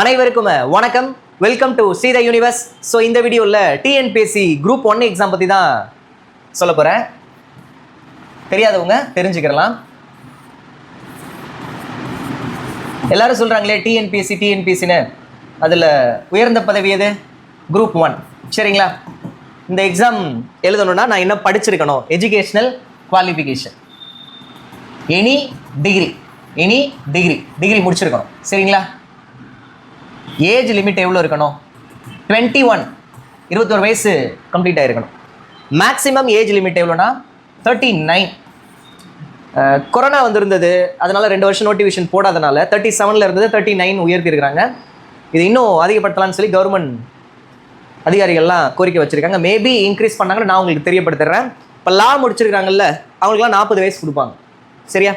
அனைவருக்கும் வணக்கம். Welcome to Seetha universe so இந்த வீடியோவில் டிஎன்பிஎஸ்சி குரூப் ஒன் எக்ஸாம் பற்றி தான் சொல்ல போகிறேன் தெரியாதவங்க தெரிஞ்சுக்கிறலாம் எல்லாரும் சொல்கிறாங்களே டிஎன்பிஎஸ்சி டிஎன்பிஎஸ்சின்னு அதில் உயர்ந்த பதவி எது? குரூப் ஒன் சரிங்களா? இந்த எக்ஸாம் எழுதணும்னா நான் என்ன படிச்சிருக்கணும். Educational qualification any degree any degree degree முடிச்சிருக்கணும். சரிங்களா? ஏஜ் லிமிட் எவ்வளோ இருக்கணும்? டுவெண்ட்டி ஒன் இருபத்தொரு வயசு கம்ப்ளீட் ஆகிருக்கணும் மேக்ஸிமம் ஏஜ் லிமிட் எவ்வளோனா தேர்ட்டி நைன் கொரோனா வந்திருந்தது. அதனால் ரெண்டு வருஷம் நோட்டிஃபிகேஷன் போடாதனால தேர்ட்டி செவனில் இருந்தது தேர்ட்டி நைன் உயர்த்திருக்கிறாங்க. இது இன்னும் அதிகப்படுத்தலாம்னு சொல்லி கவர்மெண்ட் அதிகாரிகள்லாம் கோரிக்கை வச்சுருக்காங்க. மேபி இன்க்ரீஸ் பண்ணாங்கன்னு நான் உங்களுக்கு தெரியப்படுத்துறேன். இப்போ லா முடிச்சிருக்காங்கல்ல அவங்களுக்குலாம் நாற்பது வயசு கொடுப்பாங்க. சரியா?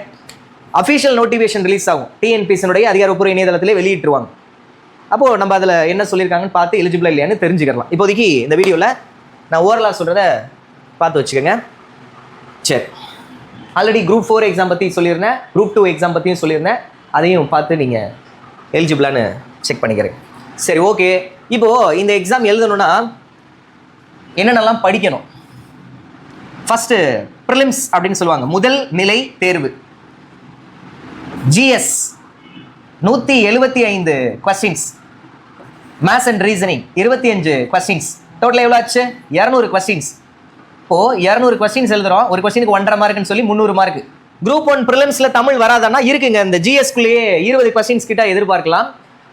அஃபீஷியல் நோட்டிஃபிகேஷன் ரிலீஸ் ஆகும். டிஎன்பிசினுடைய அதிகாரப்பூர்வ இணையதளத்திலே வெளியிட்டுருவாங்க. அப்போது நம்ம அதில் என்ன சொல்லியிருக்காங்கன்னு பார்த்து எலிஜிபிளா இல்லையான்னு தெரிஞ்சுக்கலாம் இப்போதைக்கு இந்த வீடியோவில் நான் ஓவரலாக சொல்கிறத பார்த்து வச்சுக்கோங்க. சரி. ஆல்ரெடி குரூப் ஃபோர் எக்ஸாம் பற்றி சொல்லியிருந்தேன். குரூப் டூ எக்ஸாம் பற்றியும் சொல்லியிருந்தேன். அதையும் பார்த்து நீங்கள் எலிஜிபிளான்னு செக் பண்ணிக்கிறேன் சரி ஓகே இப்போது இந்த எக்ஸாம் எழுதணும்னா என்னென்னலாம் படிக்கணும்? ஃபஸ்ட்டு ப்ரிலிம்ஸ் அப்படின்னு சொல்லுவாங்க. முதல் நிலை தேர்வு. ஜிஎஸ் நூற்றி எழுபத்தி ஐந்து கொஸ்டின்ஸ் மேத்ஸ் அண்ட் ரீசனிங் இருபத்தி அஞ்சு கொஸ்டின்ஸ் டோட்டல் எவ்வளோ ஆச்சு? இரநூறு கொஸ்டின்ஸ் இப்போ இரநூறு கொஸ்டின்ஸ் எழுதுறோம். ஒரு கொஸ்டினுக்கு ஒன்றரை மார்க்குன்னு சொல்லி முந்நூறு மார்க் குரூப் ஒன் ப்ரிலிம்ஸில் தமிழ் வராதான்னா இருக்குங்க. இந்த ஜிஎஸ்குள்ளேயே இருபது கொஸ்டின்ஸ் கிட்ட எதிர்பார்க்கலாம்.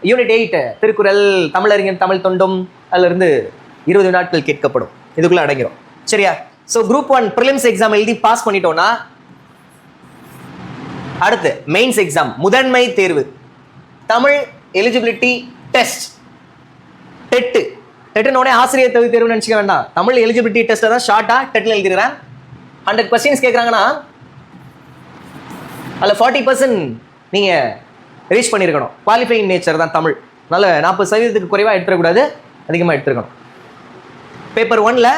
யூனிட் எயிட் திருக்குறள் தமிழறிஞர் தமிழ் தொண்டும் அதிலிருந்து இருபது நாட்கள் கேட்கப்படும். இதுக்குள்ளே அடங்கிடும் சரியா? So group one prelims exam எழுதி பாஸ் பண்ணிட்டோம்னா அடுத்து மெயின்ஸ் எக்ஸாம் முதன்மை தேர்வு. Tamil eligibility test TET. டெட்டுனோடனே ஆசிரியர் தகுதி தேர்வு நினச்சிக்க வேண்டாம். தமிழ் எலிஜிபிலிட்டி டெஸ்ட்டை தான் ஷார்ட்டாக டெட்டில் எழுதிக்கிறேன் ஹண்ட்ரட் கொஸ்டின்ஸ் கேட்குறாங்கன்னா அதில் ஃபார்ட்டி பர்சன்ட் நீங்கள் ரீச் பண்ணியிருக்கணும் குவாலிஃபைங் நேச்சர் தான் தமிழ். அதனால் நாற்பது சதவீதத்துக்கு குறைவாக எடுத்துடக்கூடாது. அதிகமாக எடுத்துருக்கணும். பேப்பர் ஒனில்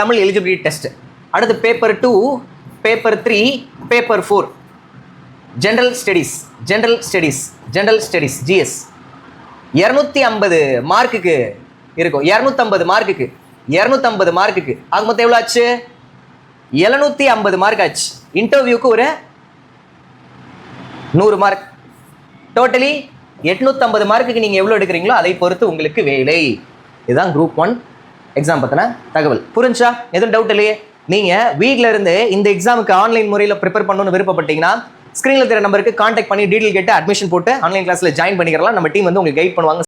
தமிழ் எலிஜிபிலிட்டி டெஸ்ட்டு அடுத்து paper two paper three paper four general studies general studies general studies GS இரநூத்தி ஐம்பது மார்க்குக்கு இருக்கும். இரநூத்தம்பது மார்க்குக்கு. இரநூத்தம்பது மார்க்குக்கு. ஆக மொத்தம் எவ்வளோ ஆச்சு? எழுநூற்றி ஐம்பது மார்க் ஆச்சு. இன்டர்வியூக்கு ஒரு நூறு மார்க். டோட்டலி எட்நூற்றம்பது மார்க்குக்கு நீங்கள் எவ்வளோ எடுக்கிறீங்களோ அதை பொறுத்து உங்களுக்கு வேலை. இதுதான் குரூப் ஒன் எக்ஸாம் பற்றின தகவல். புரிஞ்சா? எதுவும் டவுட் இல்லையே? நீங்கள் வீட்டில் இருந்து இந்த எக்ஸாமுக்கு ஆன்லைன் முறையில் ப்ரிப்பேர் பண்ணணும்னு விருப்பப்பட்டீங்கன்னா ஸ்க்ரீனில் தெரிய நம்பருக்கு காண்டாக்ட் பண்ணி டீட்டெயில் கேட்டு அட்மிஷன் போட்டு ஆன்லைன் கிளாஸில் ஜாயின் பண்ணிக்கிறலாம். நம்ம டீம் வந்து உங்களுக்கு கைட் பண்ணுவாங்க.